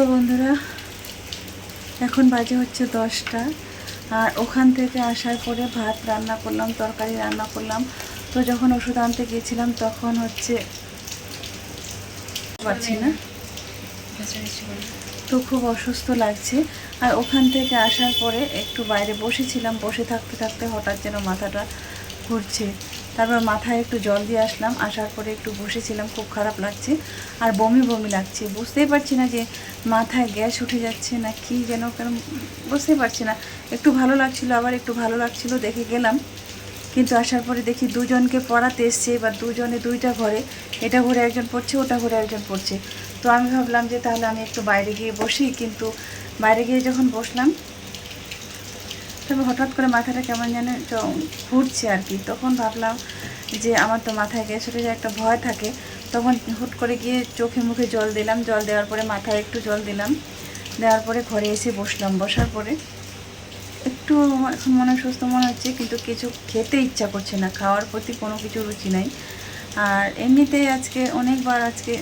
তো বন্ধুরা, এখন বাজে হচ্ছে দশটা। আর ওখান থেকে আসার পরে ভাত রান্না করলাম, তরকারি রান্না করলাম। তো যখন ওষুধ আনতে গিয়েছিলাম তখন হচ্ছে পারছি না। তো খুব অসুস্থ লাগছে। আর ওখান থেকে আসার পরে একটু বাইরে বসেছিলাম, বসে থাকতে থাকতে হঠাৎ যেন মাথাটা ঘুরছে। তারপর মাথায় একটু জল দিয়ে আসলাম, আসার পরে একটু বসেছিলাম, খুব খারাপ লাগছে। আর বমি বমি লাগছে। বুঝতেই পারছি না যে মাথায় গ্যাস উঠে যাচ্ছে না কি যেন কারণ বুঝতেই পারছি না। একটু ভালো লাগছিল, আবার একটু ভালো লাগছিল দেখে গেলাম। কিন্তু আসার পরে দেখি দুজনকে পড়াতে এসছে, এবার দুজনে দুইটা ঘরে, এটা ঘরে একজন পড়ছে, ওটা ঘরে একজন পড়ছে। তো আমি ভাবলাম যে তাহলে আমি একটু বাইরে গিয়ে বসি, কিন্তু বাইরে গিয়ে যখন বসলাম তবে হঠাৎ করে মাথাটা কেমন যেন ঘুরছে আর কি। তখন ভাবলাম যে আমার তো মাথায় উঠে যায় একটা ভয় থাকে, তখন হুট করে গিয়ে চোখে মুখে জল দিলাম। জল দেওয়ার পরে মাথায় একটু জল দিলাম। দেওয়ার পরে ঘরে এসে বসলাম। বসার পরে একটু এখন মনে সুস্থ মনে হচ্ছে, কিন্তু কিছু খেতে ইচ্ছা করছে না। খাওয়ার প্রতি কোনো কিছু রুচি নাই। আর এমনিতেই আজকে অনেকবার আজকে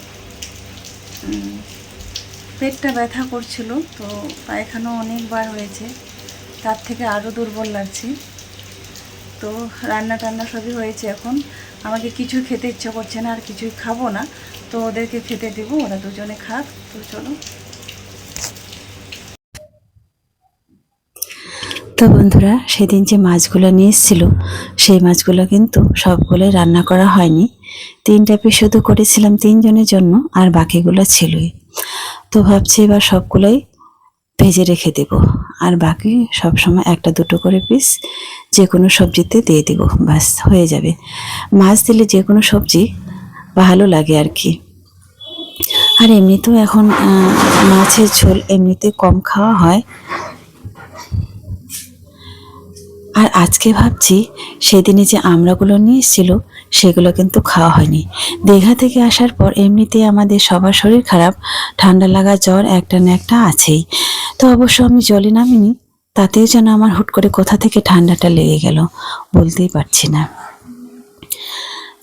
পেটটা ব্যথা করছিল, তো পায়খানাও অনেকবার হয়েছে। তার থেকে আরও দুর্বল লাগছি। তো রান্না টান্না সবই হয়েছে এখন। আমাকে কিছু খেতে ইচ্ছা করছে না, আর কিছুই খাব না। তো ওদেরকে খেতে দেবো, ওরা দুজনে খাক। তো চলো। তো বন্ধুরা, সেদিন যে মাছগুলো নিয়ে এসেছিল, সেই মাছগুলো কিন্তু সবগুলোই রান্না করা হয়নি। তিনটা পিস শুধু করেছিলাম তিনজনের জন্য, আর বাকিগুলো ছিলই। তো ভাবছি এবার সবগুলোই ভেজে রেখে দেব। আর বাকি সব সময় একটা দুটো করে পিস যে কোনো সবজিতে দিয়ে দিব। বাস হয়ে যাবে। মাছ দিলে যে কোনো সবজি ভালো লাগে আর কি। আর এমনিতেও এখন মাছের ঝোল এমনিতে কম খাওয়া হয়। আর আজকে ভাবছি সেদিনে যে আমড়াগুলো নিয়ে এসেছিল সেগুলো কিন্তু খাওয়া হয়নি। দীঘা থেকে আসার পর এমনিতে আমাদের সবার শরীর খারাপ, ঠান্ডা লাগা জ্বর একটা না একটা আছেই। তো অবশ্য আমি জলে নামিনি তাতেও যেন আমার হুট করে কোথা থেকে ঠান্ডাটা লেগে গেল বলতেই পারছি না।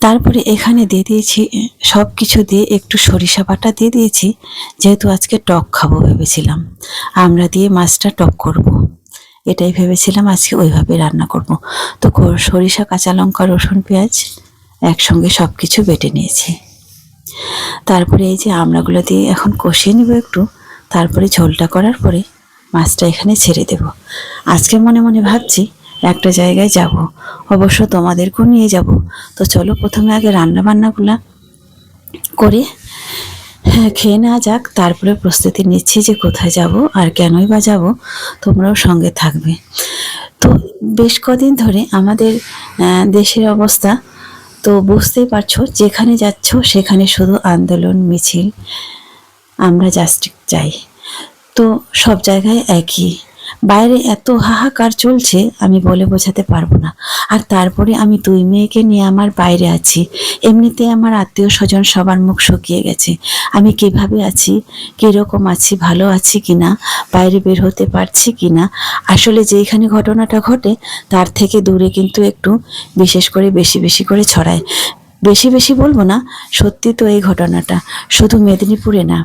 তারপরে এখানে দিয়ে দিয়েছি, সব কিছু দিয়ে একটু সরিষা বাটা দিয়ে দিয়েছি, যেহেতু আজকে টক খাব ভেবেছিলাম। আমরা দিয়ে মাছটা টক করব। এটাই ভেবেছিলাম আজকে ওইভাবে রান্না করব। তো সরিষা, কাঁচা লঙ্কা, রসুন, পেঁয়াজ একসঙ্গে সব কিছু বেটে নিয়েছি। তারপরে এই যে আমড়াগুলো দিয়ে এখন কষিয়ে নিব একটু। তারপরে ঝোলটা করার পরে মাছটা এখানে ছেড়ে দেব। আজকে মনে মনে ভাবছি একটা জায়গায় যাব। অবশ্য তোমাদেরকেও নিয়ে যাব। তো চলো প্রথমে আগে রান্না বান্নাগুলা করে হ্যাঁ খেয়ে নেওয়া যাক। তারপরে প্রস্তুতি নিচ্ছি যে কোথায় যাব আর কেনই বা যাব। তোমরাও সঙ্গে থাকবে। তো বেশ কদিন ধরে আমাদের দেশের অবস্থা, তো বুঝতেই পারছ, যেখানে যাচ্ছ সেখানে শুধু আন্দোলন, মিছিল, আমরা জাস্ট চাই তো সব জায়গায় একই। বাইরে এত হাহাকার চলছে, আমি বলে বোঝাতে পারব না। আর তারপরে আমি দুই মেয়েকে নিয়ে আমার বাইরে আছি। এমনিতে আমার আত্মীয় স্বজন সবার মুখ শুকিয়ে গেছে। আমি কীভাবে আছি, কীরকম আছি, ভালো আছি কি না বাইরে বের হতে পারছি কি না আসলে যেইখানে ঘটনাটা ঘটে, তার থেকে দূরে কিন্তু একটু বিশেষ করে বেশি বেশি করে ছড়ায়। বেশি বেশি বলব না, সত্যি তো এই ঘটনাটা। শুধু মেদিনীপুরে না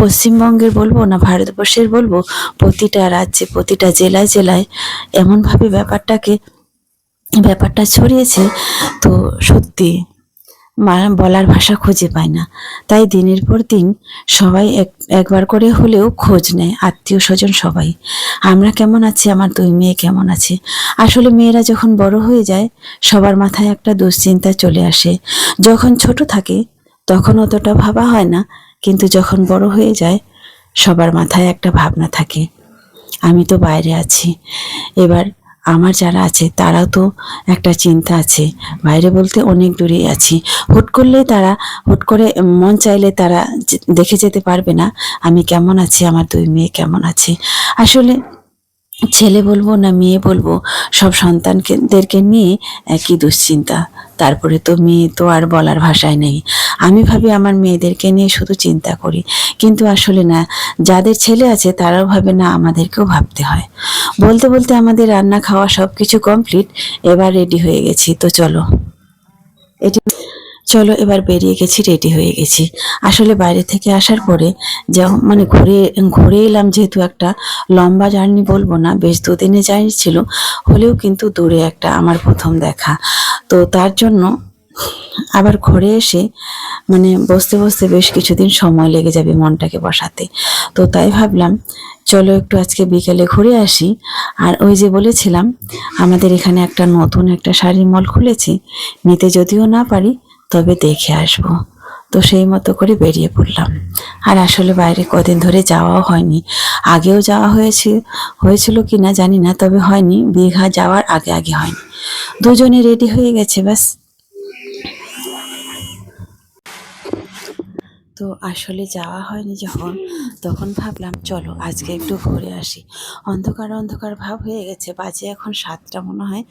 পশ্চিমবঙ্গের বলব না ভারতবর্ষের বলব, প্রতিটা রাজ্যে, প্রতিটা জেলায় জেলায় এমনভাবে ব্যাপারটাকে, ব্যাপারটা ছড়িয়েছে, তো সত্যি বলার ভাষা খুঁজে পায় না। তাই দিনের পর দিন সবাই এক, একবার করে হলেও খোঁজ নেয় আত্মীয় স্বজন সবাই। আমরা কেমন আছি? আমার দুই মেয়ে কেমন আছে? আসলে মেয়েরা যখন বড় হয়ে যায়, সবার মাথায় একটা দুশ্চিন্তা চলে আসে। যখন ছোট থাকে, তখন অতটা ভাবা হয় না কিন্তু যখন বড় হয়ে যায়, সবার মাথায় একটা ভাবনা থাকে, আমি তো বাইরে আছি। এবার আমার যারা আছে, তারাও তো একটা চিন্তা আছে, বাইরে বলতে অনেক দূরেই আছি। হুট করলে তারা, হুট করে মন চাইলে তারা দেখে যেতে পারবে না, আমি কেমন আছি, আমার দুই মেয়ে কেমন আছে। আসলে ছেলে বলব না মেয়ে বলব, সব সন্তানদেরকে নিয়ে একই দুশ্চিন্তা। তারপরে তো মেয়ে তো আর বলার ভাষায় নেই। আমি ভাবি আমার মেয়েদেরকে নিয়ে শুধু চিন্তা করি। কিন্তু আসলে না, যাদের ছেলে আছে তারাও ভাবে না আমাদেরকেও ভাবতে হয়। বলতে বলতে আমাদের রান্না খাওয়া সব কিছু কমপ্লিট এবার রেডি হয়ে গেছি। তো চলো, এটি চলো এবার বেরিয়ে গেছি রেডি হয়ে গেছি। আসলে বাইরে থেকে আসার পরে যে মানে ঘুরে ঘুরে এলাম যেহেতু একটা লম্বা জার্নি বলব না, বেশ দুদিনে জার্নি ছিল, হলেও কিন্তু দূরে একটা আমার প্রথম দেখা। তো তার জন্য আবার ঘরে এসে মানে বসতে বসতে বেশ কিছুদিন সময় লেগে যাবে মনটাকে বসাতে। তো তাই ভাবলাম, চলো একটু আজকে বিকেলে ঘুরে আসি। আর ওই যে বলেছিলাম, আমাদের এখানে একটা নতুন একটা শাড়ির মল খুলেছে, নিতে যদিও না পারি তবে দেখে আসব। তো সেই মতো করে বেরিয়ে পড়লাম। আর আসলে বাইরে কদিন ধরে যাওয়াও হয়নি। আগেও যাওয়া হয়েছে, হয়েছিল কি না জানি না, তবে হয়নি। দীঘা যাওয়ার আগে আগে হয়নি। দুজনে রেডি হয়ে গেছে, ব্যাস। তো আসলে যাওয়া হয়নি যখন, তখন ভাবলাম, চলো, আজকে একটু ঘুরে আসি। অন্ধকার অন্ধকার ভাব হয়ে গেছে, বাজে এখন সাতটা মনে হয়।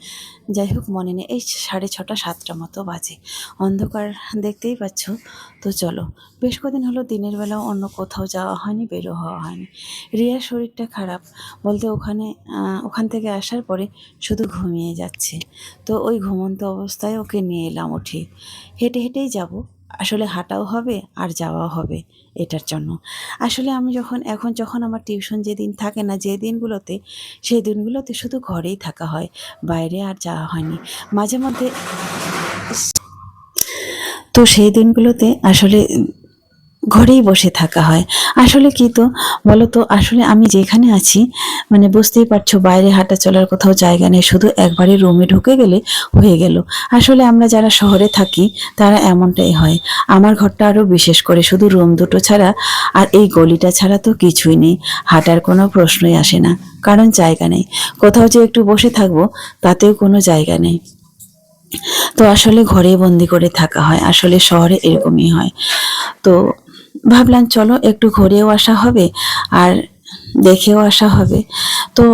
যাই হোক, মনে নেই, এই সাড়ে ছটা, সাতটা মতো বাজে। অন্ধকার দেখতেই পাচ্ছ, তো চলো। বেশ কদিন হলো দিনের বেলাও অন্য কোথাও যাওয়া হয়নি বেরো হওয়া হয়নি। রিয়ার শরীরটা খারাপ, বলতে ওখানে ওখান থেকে আসার পরে শুধু ঘুমিয়ে যাচ্ছে। তো ওই ঘুমন্ত অবস্থায় ওকে নিয়ে এলাম উঠে। হেঁটে হেঁটেই যাব। আসলে হাঁটাও হবে আর যাওয়াও হবে এটার জন্য। আসলে আমি যখন, এখন যখন আমার টিউশন যেদিন থাকে না, যে দিনগুলোতে, সেই দিনগুলোতে শুধু ঘরেই থাকা হয়, বাইরে আর যাওয়া হয়নি। মাঝে মধ্যে তো সেই দিনগুলোতে আসলে ঘরেই বসে থাকা হয়। আসলে কি তো? বলো তো আসলে আমি যেখানে আছি মানে বুঝতেই পারছ, বাইরে হাঁটা চলার কোথাও জায়গা নেই, শুধু একবারে রুমে ঢুকে গেলে হয়ে গেল। আসলে আমরা যারা শহরে থাকি, তারা এমনটাই হয়। আমার ঘরটা আরও বিশেষ করে, শুধু রুম দুটো ছাড়া, আর এই গলিটা ছাড়া তো কিছুই নেই। হাঁটার কোনো প্রশ্নই আসে না, কারণ জায়গা নেই। কোথাও যে একটু বসে থাকব, তাতেও কোনো জায়গা নেই। তো আসলে ঘরে বন্দি করে থাকা হয়, আসলে শহরে এরকমই হয়। তো ভাবলাম, চলো একটু ঘুরেও আসা হবে আর দেখেও আসা হবে। তো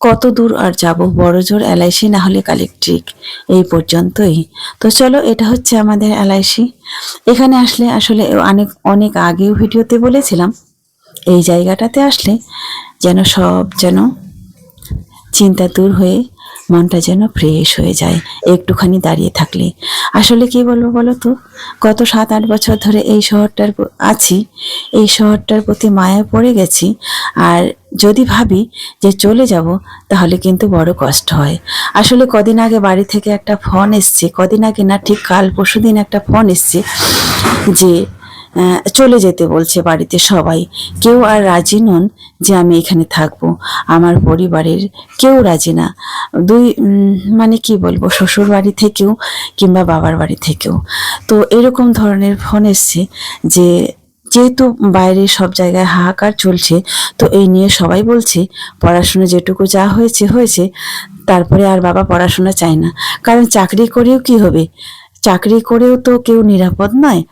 কত দূর আর যাব? বড় জোর এলআইসি না হলে কালেকট্রিক এই পর্যন্তই। তো চলো, এটা হচ্ছে আমাদের এলআইসি এখানে আসলে আসলে অনেক অনেক আগেও ভিডিওতে বলেছিলাম, এই জায়গাটাতে আসলে যেন সব যেন চিন্তা দূর হয়ে মনটা যেন ফ্রেশ হয়ে যায়, একটুখানি দাঁড়িয়ে থাকলে। আসলে কি বলব বলো তো? গত সাত আট বছর ধরে এই শহরটার আছি, এই শহরটার প্রতি মায়া পড়ে গেছি। আর যদি ভাবি যে চলে যাব, তাহলে কিন্তু বড় কষ্ট হয়। আসলে কদিন আগে বাড়ি থেকে একটা ফোন এসছে, কদিন আগে না ঠিক কাল পরশু দিন একটা ফোন এসছে যে চলে যেতে বলছে বাড়িতে সবাই। কেউ আর রাজি নন যে আমি এখানে থাকব। আমার পরিবারের কেউ রাজি না। দুই মানে কি বলব, শ্বশুর বাড়ি থেকেও কিংবা বাবার বাড়ি থেকেও। তো এরকম ধরনের ফোন এসছে যে যেহেতু বাইরে সব জায়গায় হাহাকার চলছে, তো এই নিয়ে সবাই বলছে, পড়াশোনা যেটুকু যা হয়েছে হয়েছে, তারপরে আর বাবা পড়াশোনা চায় না। কারণ চাকরি করেও কি হবে? চাকরি করেও তো কেউ নিরাপদ নয়।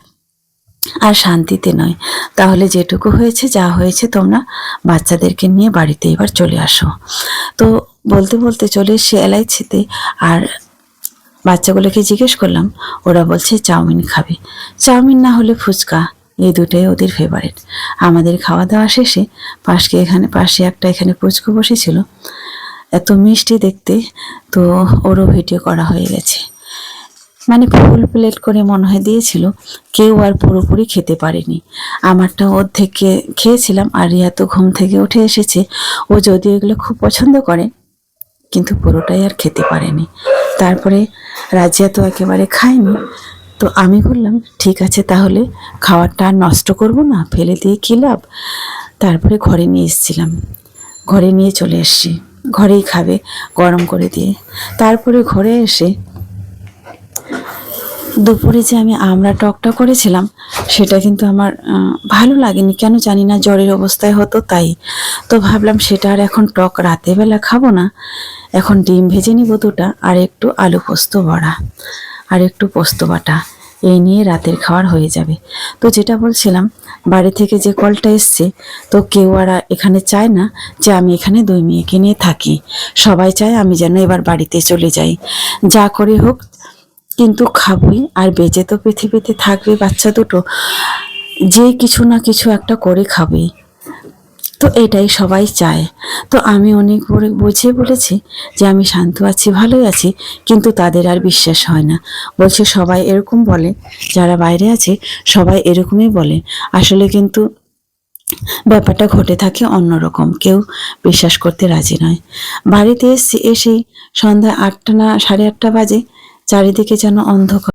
আর শান্তিতে নয়। তাহলে যেটুকু হয়েছে, যা হয়েছে তোমরা বাচ্চাদেরকে নিয়ে বাড়িতে এবার চলে আসো। তো বলতে বলতে চলে এসে এলাইছিতে আর বাচ্চাগুলোকে জিজ্ঞেস করলাম, ওরা বলছে চাউমিন খাবে। চাউমিন না হলে ফুচকা এই দুটোই ওদের ফেভারিট আমাদের খাওয়া দাওয়া শেষে পাশকে এখানে, পাশে একটা এখানে পুচকু বসেছিল। এত মিষ্টি দেখতে, তো ওরও ভিডিও করা হয়ে গেছে। মানে ফুল প্লেট করে মনে হয় দিয়েছিল, কেউ আর পুরোপুরি খেতে পারেনি। আমারটা অর্ধেক খে- খেয়েছিলাম আর রিয়া তো ঘুম থেকে উঠে এসেছে। ও যদিও এগুলো খুব পছন্দ করে, কিন্তু পুরোটাই আর খেতে পারেনি। তারপরে রাজিয়া তো একেবারে খায়নি। তো আমি বললাম, ঠিক আছে, তাহলে খাবারটা আর নষ্ট করব না, ফেলে দিয়ে কী লাভ? তারপরে ঘরে নিয়ে এসেছিলাম। ঘরে নিয়ে চলে এসেছি। ঘরেই খাবে, গরম করে দিয়ে। তারপরে ঘরে এসে দুপুরে যে আমি আমরা টকটা করেছিলাম, সেটা কিন্তু আমার ভালো লাগেনি। কেন জানি না, জ্বরের অবস্থায় হতো তাই। তো ভাবলাম সেটা আর এখন টক রাতে বেলা খাব না। এখন ডিম ভেজে নিব দুটা, আর একটু আলু পোস্ত বড়া, আর একটু পোস্ত বাটা। এই নিয়ে রাতের খাওয়ার হয়ে যাবে। তো যেটা বলছিলাম, বাড়ি থেকে যে কলটা এসছে, তো কেউ আর এখানে চায় না যে আমি এখানে দুই মেয়েকে নিয়ে থাকি। সবাই চায় আমি যেন এবার বাড়িতে চলে যাই। যা করে হোক কিন্তু খাবই। আর বেঁচে তো পৃথিবীতে থাকবে বাচ্চা দুটো, যে কিছু না কিছু একটা করে খাবে। তো এটাই সবাই চায়। তো আমি অনেক বুঝিয়ে বলেছি যে আমি শান্ত আছি, ভালোই আছি, কিন্তু তাদের আর বিশ্বাস হয় না। বলছে, সবাই এরকম বলে, যারা বাইরে আছে, সবাই এরকমই বলে। আসলে কিন্তু ব্যাপারটা ঘটে থাকে অন্যরকম, কেউ বিশ্বাস করতে রাজি নয়। বাড়িতে এসে, এসেই সন্ধ্যা আটটা না, সাড়ে আটটা বাজে চারিদিকে যেন অন্ধকার।